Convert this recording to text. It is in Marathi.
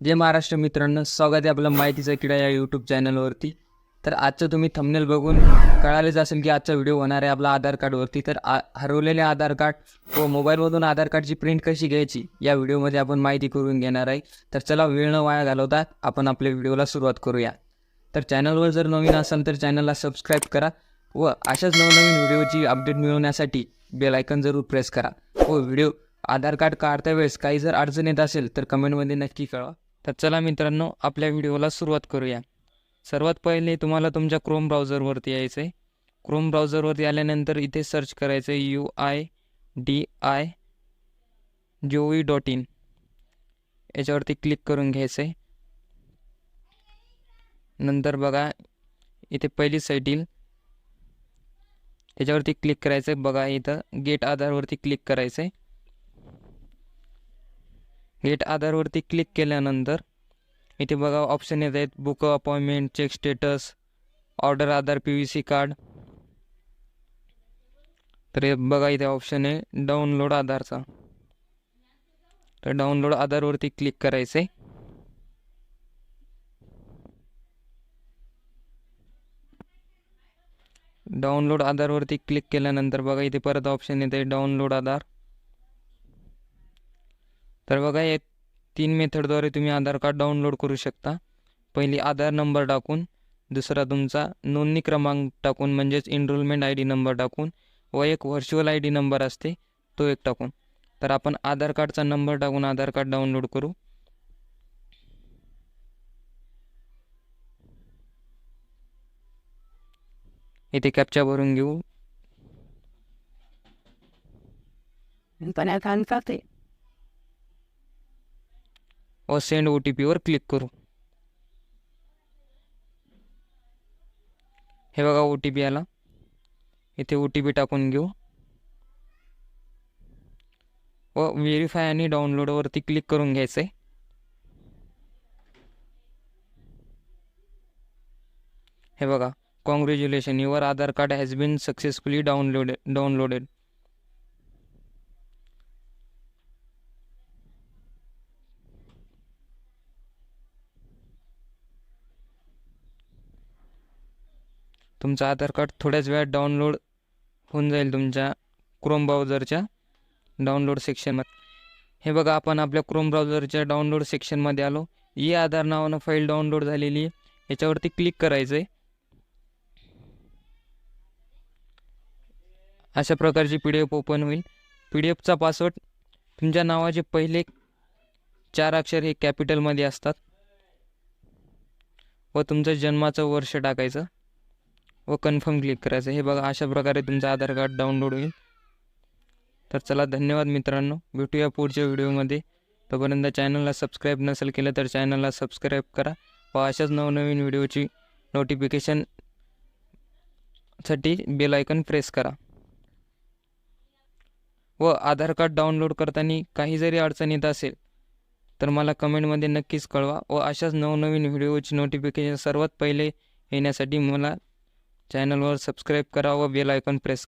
जे महाराष्ट्र मित्रांनो स्वागत आहे आपलं माहितीचा किडा या यूट्यूब चॅनलवरती तर आजचं तुम्ही थंबनेल बघून कळालेच असेल की आजचा व्हिडिओ होणार आहे आपला आधार कार्डवरती तर आ हरवलेले आधार कार्ड व मोबाईलमधून आधार कार्डची प्रिंट कशी घ्यायची या व्हिडिओमध्ये आपण माहिती करून घेणार आहे. तर चला वेळ न वाया घालवता आपण आपल्या व्हिडिओला सुरुवात करूया. तर चॅनलवर जर नवीन असाल तर चॅनलला सबस्क्राईब करा व अशाच नवनवीन व्हिडिओची अपडेट मिळवण्यासाठी बेल आयकन जरूर प्रेस करा. व व्हिडिओ आधार कार्ड काढता वेळेस काही जर अडचण येत असेल तर कमेंटमध्ये नक्की कळवा. तर चला मित्रांनो आपल्या व्हिडिओला सुरुवात करूया. सर्वात पहिले तुम्हाला तुमच्या क्रोम ब्राउझरवरती यायचं आहे क्रोम ब्राउझरवरती आल्यानंतर इथे सर्च करायचं आहे U I D I G O V dot in याच्यावरती क्लिक करून घ्यायचं आहे नंतर बघा इथे पहिली साईट येईल. त्याच्यावरती क्लिक करायचं आहे बघा इथं गेट आधारवरती क्लिक करायचं आहे गेट आधारवरती क्लिक केल्यानंतर इथे बघा ऑप्शन येत आहेत. Book appointment check status order Aadhaar P V C card तर हे बघा इथे ऑप्शन आहे. डाउनलोड आधारचा. तर डाउनलोड आधारवरती क्लिक करायचं आहे डाउनलोड आधारवरती क्लिक केल्यानंतर बघा इथे परत ऑप्शन येते डाउनलोड आधार. तर बघा या तीन मेथडद्वारे तुम्ही आधार कार्ड डाउनलोड करू शकता. पहिली आधार नंबर टाकून दुसरा तुमचा नोंदणी क्रमांक टाकून म्हणजेच एनरोलमेंट आय डी नंबर टाकून व एक व्हर्च्युअल आय डी नंबर असते तो एक टाकून. तर आपण आधार कार्डचा नंबर टाकून आधार कार्ड डाउनलोड करू. इथे कॅप्चा भरून घेऊ. व सेंड ओ टी पीवर क्लिक करू. हे बघा ओ टी पी आला. इथे ओ टी पी टाकून घेऊ. व व्हेरीफाय आणि डाउनलोडवरती क्लिक करून घ्यायचं आहे हे बघा congratulation your Aadhaar card has been successfully downloaded downloaded तुमचं आधार कार्ड थोड्याच वेळात डाउनलोड होऊन जाईल तुमच्या क्रोम ब्राउझरच्या डाउनलोड सेक्शनमध्ये. हे बघा आपण आपल्या क्रोम ब्राउझरच्या डाउनलोड सेक्शनमध्ये आलो. ई आधार नावानं फाईल डाउनलोड झालेली आहे. याच्यावरती क्लिक करायचं आहे अशा प्रकारची पी डी एफ ओपन होईल. पी डी एफचा पासवर्ड तुमच्या नावाचे पहिले चार अक्षर हे कॅपिटलमध्ये असतात. व तुमचं जन्माचं वर्ष टाकायचं. व कन्फर्म क्लिक करायचं. हे बघा अशा प्रकारे तुमचं आधार कार्ड डाउनलोड होईल. तर चला धन्यवाद मित्रांनो. भेटूया पुढच्या व्हिडिओमध्ये. तोपर्यंत चॅनलला सबस्क्राईब नसेल केलं तर चॅनलला सबस्क्राईब करा व अशाच नवनवीन व्हिडिओची नोटिफिकेशनसाठी बेल आयकन प्रेस करा. व आधार कार्ड डाउनलोड करताना काही जरी अडचण येत असेल तर मला कमेंटमध्ये नक्कीच कळवा व अशाच नवनवीन व्हिडिओची नोटिफिकेशन सर्वात पहिले येण्यासाठी मला चॅनलवर सबस्क्राईब करा व बेल आयकॉन प्रेस